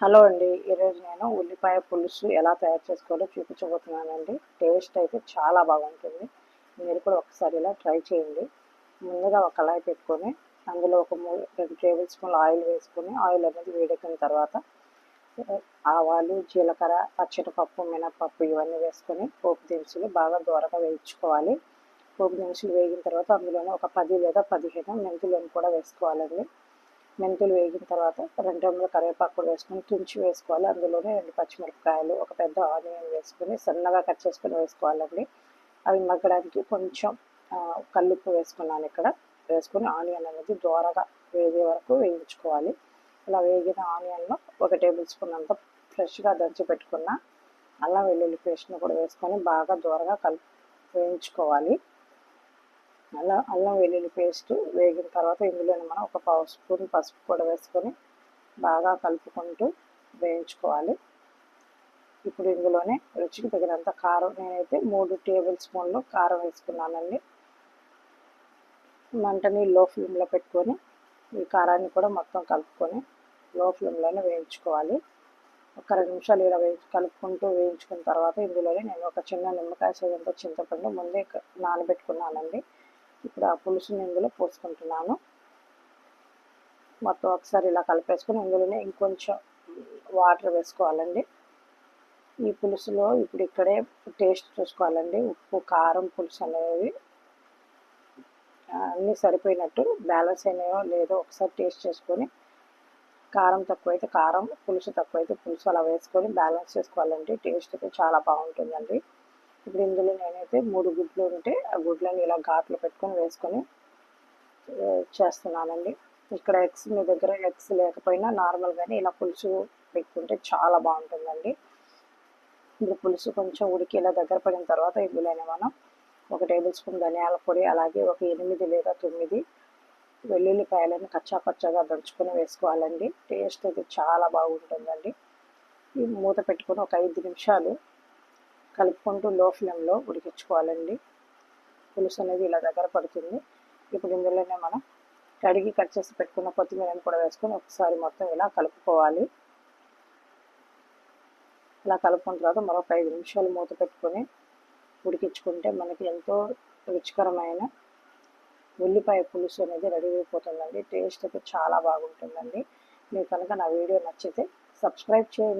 Hello అండి. ఈరోజు నేను ఉల్లిపాయ పులుసు ఎలా తయారు చేసుకోవాలో చూపించబోతున్నానండి. టేస్ట్ అయితే చాలా బాగుంటుంది. మీరు కూడా ఒకసారి ఇలా ట్రై చేయండి. ముందుగా ఒక కళాయి పెట్టుకొని అందులో ఒక మూడు రెండు టేబుల్ స్పూన్ ఆయిల్ వేసుకొని ఆయిల్ అనేది వేడెక్కిన తర్వాత ఆవాలు జీలకర్ర పచ్చడిపప్పు మినపప్పు ఇవన్నీ వేసుకొని పోపు దినుసులు బాగా దూరగా వేయించుకోవాలి. పోపు దినుసులు వేగిన తర్వాత అందులోనే ఒక పది లేదా పదిహేను మెంతులను కూడా వేసుకోవాలండి. మెంతులు వేగిన తర్వాత రెండు వందల కరివేపాకు వేసుకొని తుంచి వేసుకోవాలి. అందులోనే రెండు పచ్చిమిరపకాయలు ఒక పెద్ద ఆనియన్ వేసుకొని సన్నగా కట్ చేసుకొని వేసుకోవాలండి. అవి మగ్గడానికి కొంచెం కల్లుప్పు వేసుకున్నాను ఇక్కడ. వేసుకొని ఆనియన్ అనేది దోరగా వేగే వరకు వేయించుకోవాలి. ఇలా వేగిన ఆనియన్లో ఒక టేబుల్ స్పూన్ అంత ఫ్రెష్గా దంచి పెట్టుకున్న అల్లం వెల్లుల్లి పేస్ట్ని కూడా వేసుకొని బాగా దూరగా కలిపి వేయించుకోవాలి. అల్లం అల్లం వెల్లుల్లి పేస్ట్ వేగిన తర్వాత ఇందులోనే మనం ఒక పావు స్పూన్ పసుపు కూడా వేసుకొని బాగా కలుపుకుంటూ వేయించుకోవాలి. ఇప్పుడు ఇందులోనే రుచికి తగినంత కారం నేనైతే మూడు టేబుల్ స్పూన్లు కారం వేసుకున్నానండి. మంటని లో ఫ్లేమ్లో పెట్టుకొని ఈ కారాన్ని కూడా మొత్తం కలుపుకొని లో ఫ్లేమ్లోనే వేయించుకోవాలి. ఒక రెండు నిమిషాలు ఇలా వేయించు కలుపుకుంటూ వేయించుకున్న తర్వాత ఇందులోనే నేను ఒక చిన్న నిమ్మకాయ సైజంతో చింతపండు ముందే నానబెట్టుకున్నానండి. ఇప్పుడు ఆ పులుసుని ఇందులో పోసుకుంటున్నాను. మొత్తం ఒకసారి ఇలా కలిపేసుకొని ఇందులోనే ఇంకొంచెం వాటర్ వేసుకోవాలండి. ఈ పులుసులో ఇప్పుడు ఇక్కడే టేస్ట్ చూసుకోవాలండి. ఉప్పు కారం పులుసు అనేవి అన్నీ సరిపోయినట్టు బ్యాలెన్స్ అయినాయో లేదో ఒకసారి టేస్ట్ చేసుకొని కారం తక్కువైతే కారం పులుసు తక్కువైతే పులుసు అలా వేసుకొని బ్యాలెన్స్ చేసుకోవాలండి. టేస్ట్ అయితే చాలా బాగుంటుందండి. ఇప్పుడు ఇందులో నేనైతే మూడు గుడ్లు ఉంటే ఆ గుడ్లని ఇలా ఘాట్లు పెట్టుకొని వేసుకొని చేస్తున్నానండి. ఇక్కడ ఎగ్స్ మీ దగ్గర ఎగ్స్ లేకపోయినా నార్మల్గానే ఇలా పులుసు పెట్టుకుంటే చాలా బాగుంటుందండి. ఇప్పుడు పులుసు కొంచెం ఉడికి ఇలా దగ్గర పడిన తర్వాత ఇందులోనే మనం ఒక టేబుల్ స్పూన్ ధనియాల పొడి అలాగే ఒక ఎనిమిది లేదా తొమ్మిది వెల్లుల్లిపాయలను కచ్చా పచ్చగా దంచుకొని వేసుకోవాలండి. టేస్ట్ అయితే చాలా బాగుంటుందండి. మూత పెట్టుకొని ఒక ఐదు నిమిషాలు కలుపుకుంటూ లో ఫ్లేమ్లో ఉడికించుకోవాలండి. పులుసు అనేది ఇలా దగ్గర పడుతుంది. ఇప్పుడు ఇందులోనే మనం కడిగి కట్ చేసి పెట్టుకున్న కొత్తిమీరని కూడా వేసుకొని ఒకసారి మొత్తం ఇలా కలుపుకోవాలి. ఇలా కలుపుకున్న తర్వాత మరొక ఐదు నిమిషాలు మూత పెట్టుకొని ఉడికించుకుంటే మనకి ఎంతో రుచికరమైన ఉల్లిపాయ పులుసు అనేది రెడీ అయిపోతుందండి. టేస్ట్ అయితే చాలా బాగుంటుందండి. మీకు కనుక నా వీడియో నచ్చితే సబ్స్క్రైబ్ చేయండి.